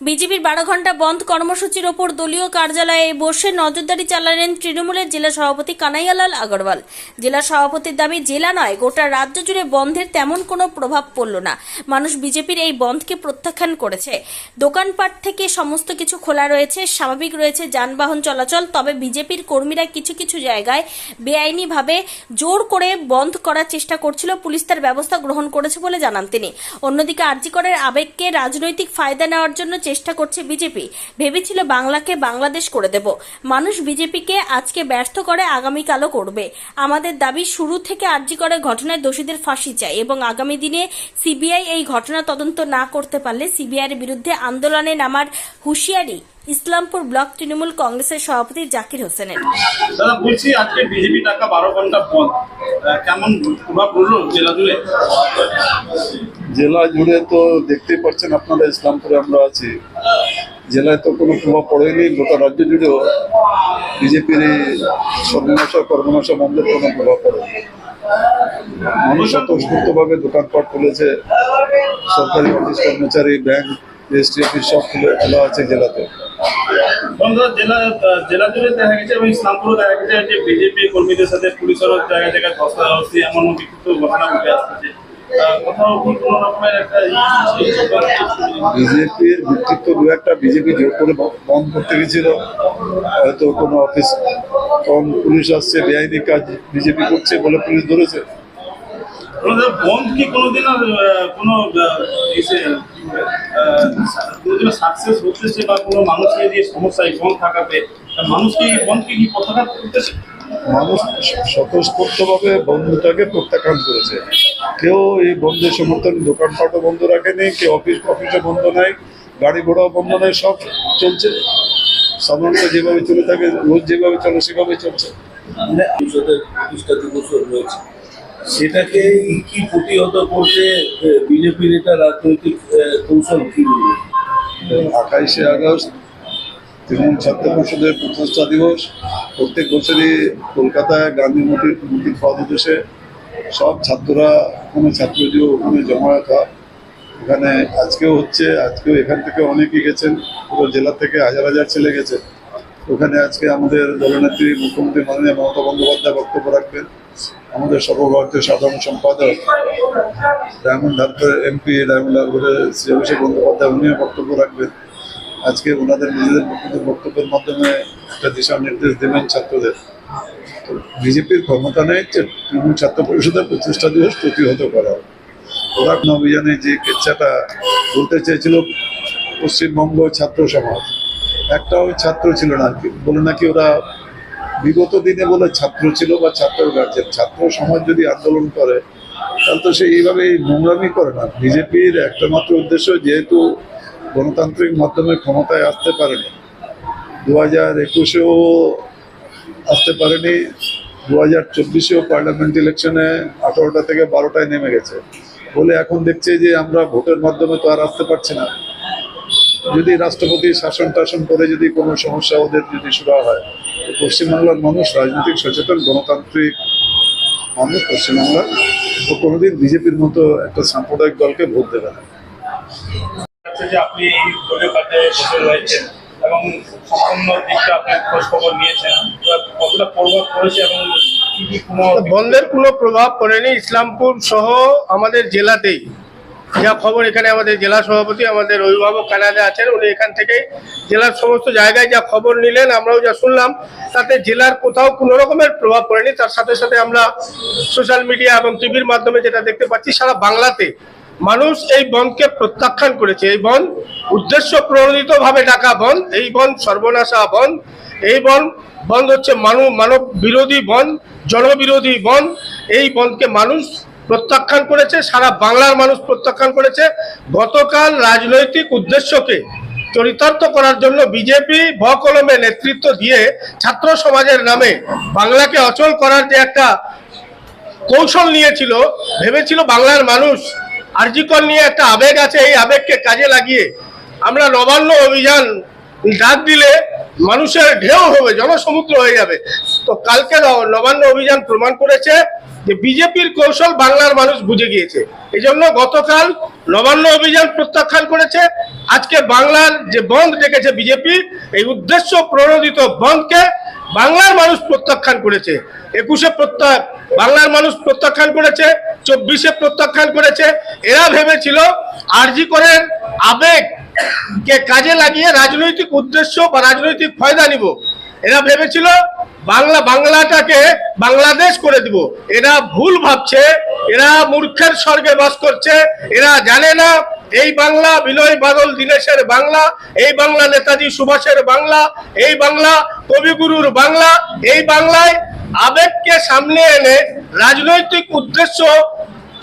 বিজেপির বারো ঘণ্টা বন্ধ কর্মসূচির ওপর দলীয় কার্যালয়ে বসে নজরদারি চালালেন তৃণমূলের জেলা সভাপতি কানাইয়ালাল আগরওয়াল। জেলা সভাপতির দাবি, জেলা নয়, গোটা রাজ্য জুড়ে বন্ধের তেমন কোনো প্রভাব পড়ল না। মানুষ বিজেপির এই বন্ধকে প্রত্যাখ্যান করেছে। দোকানপাট থেকে সমস্ত কিছু খোলা রয়েছে, স্বাভাবিক রয়েছে যানবাহন চলাচল, তবে বিজেপির কর্মীরা কিছু কিছু জায়গায় বেআইনিভাবে জোর করে বন্ধ করার চেষ্টা করছিল। পুলিশ তার ব্যবস্থা গ্রহণ করেছে বলে জানান তিনি। অন্যদিকে আরজিকরের আবেগকে রাজনৈতিক ফায়দা নেওয়ার জন্য চেষ্টা করছে বিজেপি। ভেবেছিল বাংলাকে বাংলাদেশ করে দেব। মানুষ বিজেপিকে আজকে ব্যর্থ করে আগামীকালও করবে। আমাদের দাবি, শুরু থেকে আরজিকরের ঘটনায় দোষীদের ফাঁসি চাই এবং আগামী দিনে সিবিআই এই ঘটনা তদন্ত না করতে পারলে সিবিআইয়ের বিরুদ্ধে আন্দোলনে নামার হুঁশিয়ারি ইসলামপুর ব্লক তৃণমূল কংগ্রেসের সভাপতি জাকির হোসেনের। দাদা, বলছি আজকে বিজেপি টাকা বারো ঘণ্টা বন্ধ। কেমন প্রভাব পড়ল জেলা জুড়ে? জেলা জুড়ে তো দেখতেই পাচ্ছেন আপনারা ইসলামপুরে আমরা আছি। জেলায় তো কোনো প্রভাব পড়েনি, গোটা রাজ্য জুড়েও বিজেপির এই সর্বনাশা, কর্মনাশা বন্ধের কোনো প্রভাব পড়েনি। মানুষ স্বতঃস্ফূর্তভাবে দোকানপাট খুলেছে, সরকারি অফিস কর্মচারী, ব্যাংক, রেজিস্ট্রি অফিস সব খুলে খোলা আছে জেলাতে। জেলা জেলা জুড়ে দেখা গেছে এবং দেখা যে বিজেপি কর্মীদের সাথে পুলিশেরও জায়গায় বিজেপির নেতৃত্ব দু একটা বিজেপি জোর করে বন্ধ করতে গেছিল। হয়তো কোনো অফিস কম পুলিশ আসছে, বেআইনি কাজ বিজেপি করছে বলে পুলিশ ধরেছে। বন্ধ কি কোনোদিন কোনো মানুষ স্বতঃস্ফূর্তভাবে বন্ধটাকে প্রত্যাখ্যান করেছে। কেউ এই বন্ধের সমর্থন দোকানপাটও বন্ধ রাখেনি কেউ অফিস অফিসও বন্ধ নাই গাড়ি ঘোড়াও বন্ধ নাই সব চলছে। সাধারণত যেভাবে চলে থাকে রোজ যেভাবে চলে সেভাবে চলছে। পরিষদের প্রতিষ্ঠা দিবস রয়েছে। সেটাকে কি প্রতিহত করতে বিজেপির এটা রাজনৈতিক কৌশল কি? আঠাইশে আগস্ট তৃণমূল ছাত্র পরিষদের প্রতিষ্ঠা দিবস। প্রত্যেক বছরই কলকাতায় গান্ধী মূর্তির মূর্তির পদদেশে সব ছাত্ররা, ওখানে ছাত্রজীব ওখানে জমায়েত হয়। এখানে আজকেও হচ্ছে, আজকেও এখান থেকে অনেকেই গেছেন, পুরো জেলা থেকে হাজার হাজার ছেলে গেছে। ওখানে আজকে আমাদের দলনেত্রী মুখ্যমন্ত্রী মাননীয় মমতা বন্দ্যোপাধ্যায় বক্তব্য রাখবেন। আমাদের সর্বভারতীয় সাধারণ সম্পাদক, ডায়মন্ড হারবারের এমপি ডায়মন্ড হারবারের শ্রী অভিষেক বন্দ্যোপাধ্যায়, উনিও বক্তব্য রাখবেন। আজকে ওনাদের নিজেদের বক্তব্যের মাধ্যমে একটা দিশা নির্দেশ দেবেন ছাত্রদের। বিজেপির ক্ষমতা নেই যে তৃণমূল ছাত্র পরিষদের প্রতিষ্ঠা দিবস প্রতিহত করা ওরা অভিযানে যে কেচ্ছাটা বলতে চেয়েছিল, পশ্চিমবঙ্গ ছাত্র সমাজ একটাও ছাত্র ছিল না বলে নাকি ওরা বিগত দিনে বলে ছাত্র ছিল বা ছাত্র গার্জেন ছাত্র সমাজ যদি আন্দোলন করে, তাহলে তো সে এইভাবে নোংরামি করে না। বিজেপির একটা মাত্র উদ্দেশ্য, যেহেতু গণতান্ত্রিক মাধ্যমে ক্ষমতায় আসতে পারেনি দু হাজার একুশেও আসতে পারেনি। দু হাজার চব্বিশেও পার্লামেন্ট ইলেকশনে আঠারোটা থেকে বারোটায় নেমে গেছে। বলে এখন দেখছে যে আমরা ভোটের মাধ্যমে তো আর আসতে পারছি না। যদি রাষ্ট্রপতি শাসন টাসন করে যদি কোনো সমস্যা ওদের যদি শুরু হয়, তো পশ্চিমবাংলার মানুষ রাজনৈতিক সচেতন, গণতান্ত্রিক মানুষ পশ্চিমবাংলার ও কোনোদিন বিজেপির মতো একটা সাম্প্রদায়িক দলকে ভোট দেবে না। হচ্ছে যে আপনি এবং সম্পূর্ণ দিকটা আপনি খোঁজ খবর নিয়েছেন। কতটা প্রভাব পড়েছে এবং বন্ধের কোনো প্রভাব পড়েনি। ইসলামপুর সহ আমাদের জেলাতেই। যা খবর, এখানে আমাদের জেলা সভাপতি, আমাদের অভিভাবক কানাডে আছেন। উনি এখান থেকে জেলার সমস্ত জায়গায় যা খবর নিলেন, আমরাও যা শুনলাম, তাতে জেলার কোথাও কোনো রকমের প্রভাব পড়েনি। তার সাথে সাথে আমরা সোশ্যাল মিডিয়া এবং টিভির মাধ্যমে যেটা দেখতে পাচ্ছি, সারা বাংলাতে মানুষ এই বনকে প্রত্যাখ্যান করেছে। এই বন উদ্দেশ্য প্রণোদিত ভাবে ডাকা বন, এই বন সর্বনাশা বন, এই বন বন্ধ হচ্ছে মানব মানব বিরোধী বন, জনবিরোধী বন। এই বনকে মানুষ প্রত্যাখ্যান করেছে, সারা বাংলার মানুষ প্রত্যাখ্যান করেছে। গতকাল রাজনৈতিক উদ্দেশ্যকে চরিতার্থ করার জন্য বিজেপি ভকলমে নেতৃত্ব দিয়ে ছাত্র সমাজের নামে বাংলাকে অচল করার যে একটা কৌশল নিয়েছিল, ভেবেছিল বাংলার মানুষ আরজিকর নিয়ে একটা আবেগ আছে, এই আবেগকে কাজে লাগিয়ে আমরা নবান্ন অভিযান ডাক দিলে মানুষের ঢেউ হবে, জনসমুদ্র হয়ে যাবে। তো কালকে নবান্ন অভিযান প্রমাণ করেছে যে বিজেপির কৌশল বাংলার মানুষ বুঝে গিয়েছে। এই জন্য গতকাল নবান্ন অভিযান প্রত্যাখ্যান করেছে। আজকে বাংলার যে বন্ধ ডেকেছে বিজেপি, এই উদ্দেশ্য প্রণোদিত বন্ধকে বাংলার মানুষ প্রত্যাখ্যান করেছে। একুশে প্রত্যাখ বাংলার মানুষ প্রত্যাখ্যান করেছে, চব্বিশে প্রত্যাখ্যান করেছে। এরা ভেবেছিল আরজি করেন আবেগ কে কাজে লাগিয়ে রাজনৈতিক উদ্দেশ্য বা রাজনৈতিক ফয়দা নিব। এরা ভেবেছিল বাংলা, বাংলাটাকে বাংলাদেশ করে দিব। এরা ভুল ভাবছে, এরা মূর্খের স্বর্গে বাস করছে, এরা জানে না এই বাংলা বিনয় বাদল, দীনেশের বাংলা, এই বাংলা নেতাজি সুভাষের বাংলা, এই বাংলা কবিগুরুর বাংলা, এই বাংলায় আবেগকে সামনে এনে রাজনৈতিক উদ্দেশ্য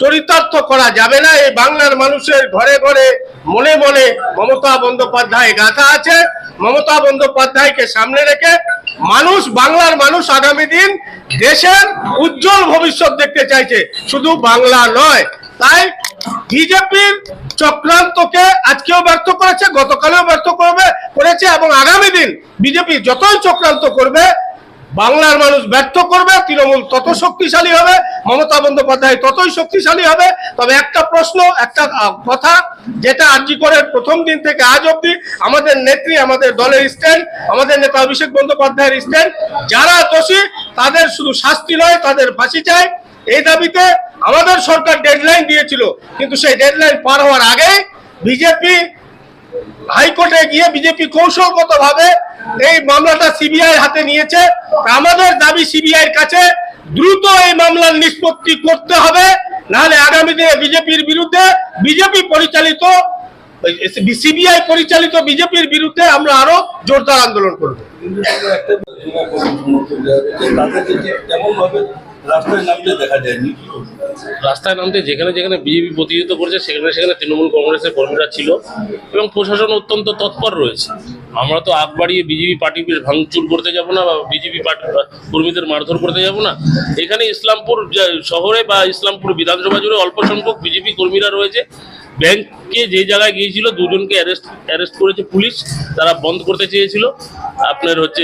চরিতার্থ করা যাবে না। এই বাংলার মানুষের ঘরে ঘরে মনে মনে মমতা বন্দ্যোপাধ্যায় গাথা আছে। মমতা বন্দ্যোপাধ্যায়কে সামনে রেখে মানুষ, বাংলার মানুষ আগামী দিন দেশের উজ্জ্বল ভবিষ্যৎ দেখতে চাইছে। শুধু বাংলা নয়, তাই বিজেপির চক্রান্তকে আজকেও ব্যর্থ করেছে, গতকালেও ব্যর্থ করবে, করেছে, এবং আগামী দিন বিজেপি যতই চক্রান্ত করবে বাংলার মানুষ ব্যর্থ করবে, তৃণমূল তত শক্তিশালী হবে, মমতা বন্দ্যোপাধ্যায় ততই শক্তিশালী হবে। তবে একটা প্রশ্ন, একটা কথা, যেটা আর্জি করে প্রথম দিন থেকে আজ অব্দি আমাদের নেত্রী, আমাদের দলের স্ট্যান্ড, আমাদের নেতা অভিষেক বন্দ্যোপাধ্যায়ের স্ট্যান্ড, যারা দোষী, তাদের শুধু শাস্তি নয়, তাদের ফাঁসি চায়। এই দাবিতে আমাদের সরকার ডেডলাইন দিয়েছিল, কিন্তু সেই ডেডলাইন পার হওয়ার আগে বিজেপি হাইকোর্টে গিয়ে বিজেপি কৌশলগতভাবে এই মামলাটা সিবিআই হাতে নিয়েছে। আমাদের দাবি সিবিআইয়ের কাছে দ্রুত এই মামলার নিষ্পত্তি করতে হবে। নাহলে আগামী দিনে বিজেপির বিরুদ্ধে বিজেপি পরিচালিত সিবিআই পরিচালিত বিজেপির বিরুদ্ধে আমরা আরও জোরদার আন্দোলন করব। রাস্তায় নামতে দেখা যেখানে যেখানে বিজেপি প্রতিযোগিতা করেছে, সেখানে সেখানে তৃণমূল কংগ্রেসের কর্মীরা ছিল এবং প্রশাসন অত্যন্ত তৎপর রয়েছে। আমরা তো আগ বাড়িয়ে বিজেপি পার্টি ভাঙচুর করতে যাব না বা বিজেপি কর্মীদের মারধর করতে যাব না। এখানে ইসলামপুর শহরে বা ইসলামপুর বিধানসভা জুড়ে অল্প সংখ্যক বিজেপি কর্মীরা রয়েছে। ব্যাংকে যে জায়গায় গিয়েছিল, দুজনকে অ্যারেস্ট অ্যারেস্ট করেছে পুলিশ। তারা বন্ধ করতে চেয়েছিল। আপনার হচ্ছে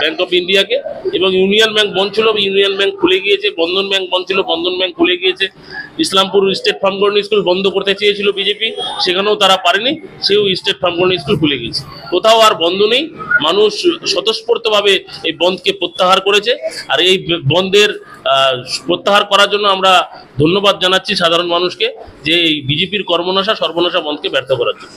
ব্যাংক অফ ইন্ডিয়াকে এবং ইউনিয়ন ব্যাংক বন্ধ ছিল ইউনিয়ন ব্যাংক খুলে গিয়েছে, বন্ধন ব্যাংক বন্ধ ছিল, বন্ধন ব্যাংক খুলে গিয়েছে। Islampur state farm colony school বন্ধ করতে চেয়েছিল বিজেপি। সেখানেও তারা পারেনি, সেও স্টেট ফার্ম কলোনি স্কুল খুলে গিয়েছে। কোথাও আর বন্ধ নেই। মানুষ স্বতঃস্ফূর্তভাবে এই বন্ধকে প্রত্যাহার করেছে। আর এই বন্ধের প্রত্যাহার করার জন্য আমরা ধন্যবাদ জানাচ্ছি সাধারণ মানুষকে যে এই বিজেপির কর্মনাশা, সর্বনাশা বন্ধকে ব্যর্থ করার জন্য।